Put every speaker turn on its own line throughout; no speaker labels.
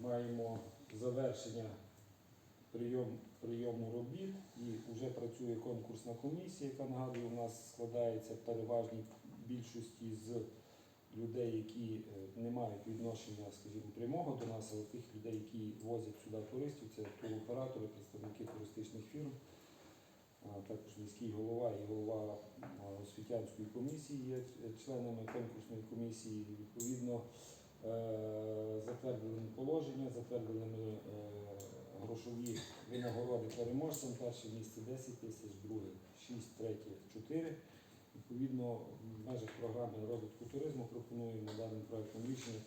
маємо, завершення прийом, прийому робіт і вже працює конкурсна комісія, яка нагадую, у нас складається в переважній більшості з людей, які е, не мають відношення, скажімо, прямого до нас, але тих людей, які возять сюди туристів, це туроператори, представники туристичних фірм, також міський голова і голова освітянської комісії є членами конкурсної комісії. Відповідно, затвердили ми положення, затвердили ми е, грошові винагороди переможцям. Перше місце 10 тисяч, друге 6, третє 4. Відповідно, в межах програми розвитку туризму пропонуємо даним проектом рішення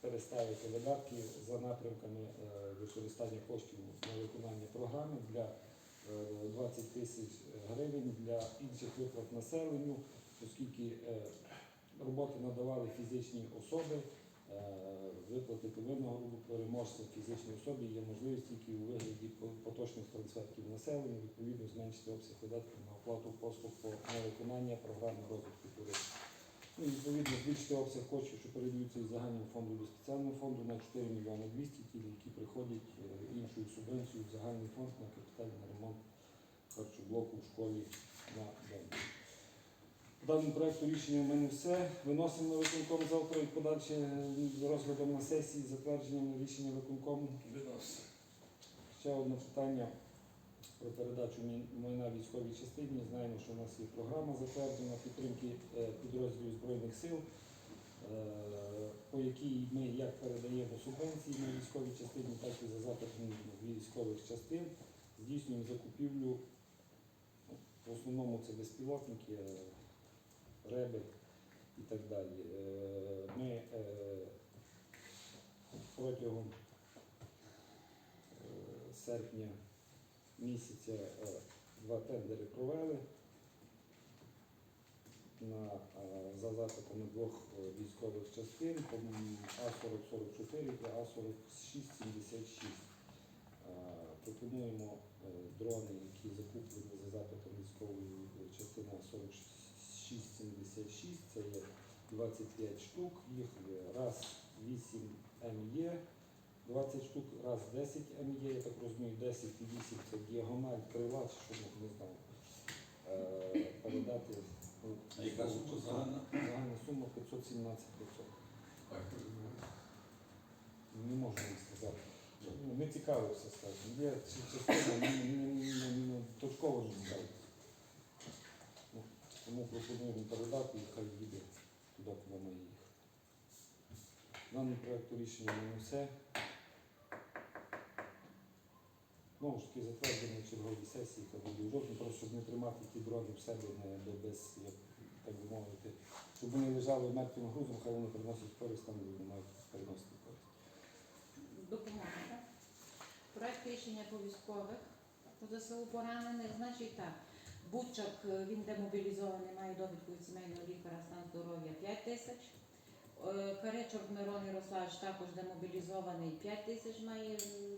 переставити видатки за напрямками е, використання коштів на виконання програми для е, 20 тисяч гривень для інших виплат населенню, оскільки е, роботи надавали фізичні особи. Е, Виплатити винагороду переможцям фізичній особі є можливість тільки у вигляді по- поточних трансфертів населенню, відповідно зменшити обсяг видатків на оплату послуг по на виконання програми розвитку туризму. Ну, відповідно, збільшити обсяг коштів, що передаються із загального фонду до спеціального фонду на 4 мільйони 200, ті, які приходять е, іншою субвенцією в загальний фонд на капітальний ремонт харчоблоку в школі на день. Даному проекту рішення в мене все. Виносимо на виконком завтра і подальше е, розглядом на сесії, затвердженням рішення виконкому.
Виносимо.
Ще одне питання про передачу майна військовій частині. Знаємо, що у нас є програма затверджена підтримки е, підрозділів Збройних сил, е, по якій ми як передаємо субвенції на військовій частині, так і за запитом військових частин. Здійснюємо закупівлю. В основному це безпілотники, Реби і так далі. Е, ми е, протягом е, серпня місяця два тендери провели на, за запитами двох військових частин А4044 і А4676. Пропонуємо дрони, які закуплені за запитом військової частини А46. 6,76, це є 25 штук, їх є раз 8 МЄ, 20 штук, раз 10 МЄ, я так розумію, 10 і 8 це діагональ крила, щоб не знаю, передати
А яка сума загальна?
загальна сума 517 500. Не можу вам сказати. Ну, Не цікавився, скажімо. Я частково не- точково не цікавився. Тому пропонуємо передати і хай їде туди, куди має їхати. Даний проєкту рішення не все. Знову ж таки, затверджено на черговій сесії, яка буде в просто щоб не тримати ті дрони в себе не, без, як, так би мовити, щоб вони лежали мертвим грузом, хай вони приносять користь там, вони мають приносити користь.
Допомога, так? Проект рішення по військових по ЗСУ поранених. Значить так, Бучак, е, він демобілізований, має довідку від сімейного лікаря стан здоров'я 5 тисяч. Е, Каречок Мирон Ярославович також демобілізований 5 тисяч має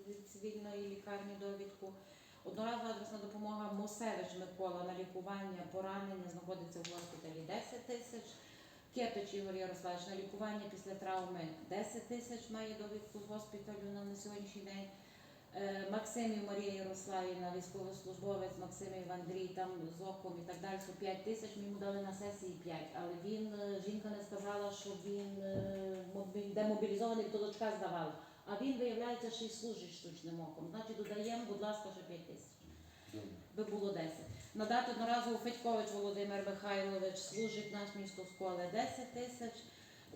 від цивільної лікарні довідку. Одноразова адресна допомога Мосевич Микола на лікування поранення знаходиться в госпіталі 10 тисяч. Кеточ Ігор Ярославович на лікування після травми 10 тисяч має довідку з госпіталю на сьогоднішній день. Е, Максимів Марія Ярославівна, військовослужбовець, Максимів Андрій там з оком і так далі, що 5 тисяч, ми йому дали на сесії 5. Але він, е, жінка не сказала, що він е, демобілізований, то дочка здавала. А він, виявляється, ще й служить штучним оком. Значить, додаємо, будь ласка, ще 5 тисяч би було 10. Надати одноразово Федькович Володимир Михайлович служить наш місто школи 10 тисяч.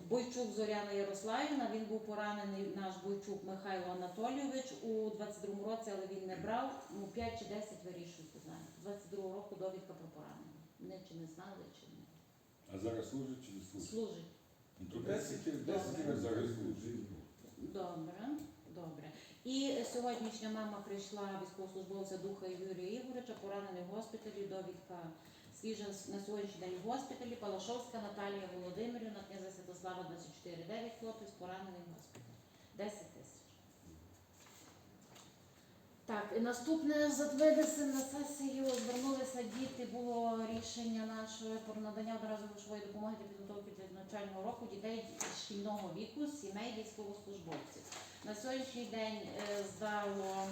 Бойчук Зоряна Ярославівна, він був поранений наш Бойчук Михайло Анатолійович у 22-му році, але він не брав. Ну 5 чи 10 вирішуйте, знаєте. 22-го року довідка про поранення. Не чи не знали, чи не
А зараз служить чи не служить?
служить.
Ну, то 10 10 зараз служить.
Добре, добре. І сьогоднішня мама прийшла військовослужбовця Духа Юрія Ігоревича, поранений в госпіталі. Довідка свіжа на сьогоднішній день в госпіталі. Палашовська Наталія Володимирівна, князя Святослава 24,9 хлопець, поранений в госпіталі. 10 тисяч. Так, і наступне затвердився на сесію, звернулися діти, було рішення наше про надання одразу грошової допомоги для підготовки для навчального року дітей шкільного віку, сімей військовослужбовців. На сьогоднішній день е, здало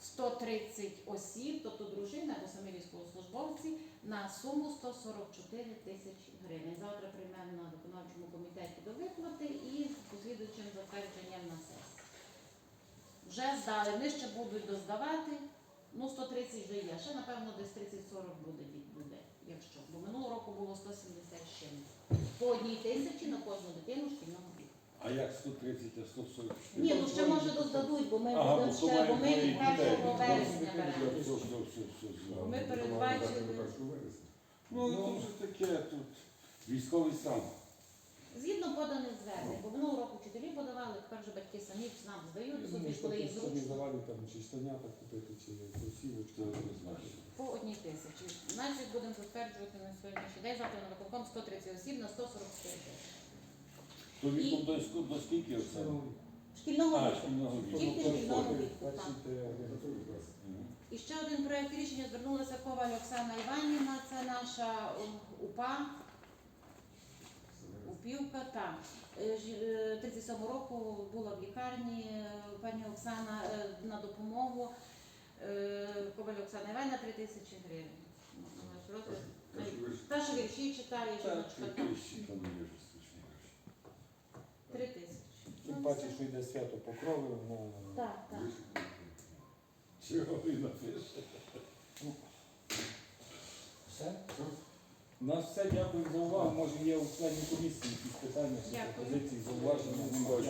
130 осіб, тобто дружини або самі військовослужбовці, на суму 144 тисячі гривень. Завтра приймемо на виконавчому комітеті до виплати і з послідуючим затвердженням на сесії. Вже здали, вони ще будуть доздавати. Ну, 130 вже є. Ще, напевно, десь 30-40 буде, буде, якщо. Бо минулого року було 170 з чим. По одній тисячі на кожну дитину шкільного.
А як 130, а 144?
Ні, ну ще може доздадуть, бо ми
Ага,
будемо
бо
ще, бо ми від 1 вересня беремо.
все, все, все, все, все.
Ми передбачили.
Ну, але то вже таке тут. Військовий стан.
Згідно поданих звернень, бо минулого року вчителі подавали, тепер вже батьки самі нам здають собі, коли їм зручно.
Організували там чи штанята купити, чи кросівочки.
Це не знаю.
По одній тисячі. Значить, будемо затверджувати на сьогоднішній день, завтра на виконком 130 осіб на 144 тисячі.
То віком до, ску- до скільки оце?
Шкільного
А,
віку.
шкільного віку.
Тільки шкільного віку, так. І ще один проект рішення звернулася Коваль Оксана Іванівна, це наша УПА, упівка, так. Е, ж- е, 37 року була в лікарні е, пані Оксана е, на допомогу. Е, Коваль Оксана Іванівна 3 тисячі гривень. Ну, розгляд. Та, що вірші читає, жіночка, так.
тисячі там є вже страшні гроші.
3 тисячі.
Тим
Ну,
паче, що йде свято покрови, воно
Так, так.
Чого ви напишете?
все. У нас все, дякую за увагу. Може є у членів комісії якісь питання, чи
Дякую.
пропозиції, зауваження. Дякую.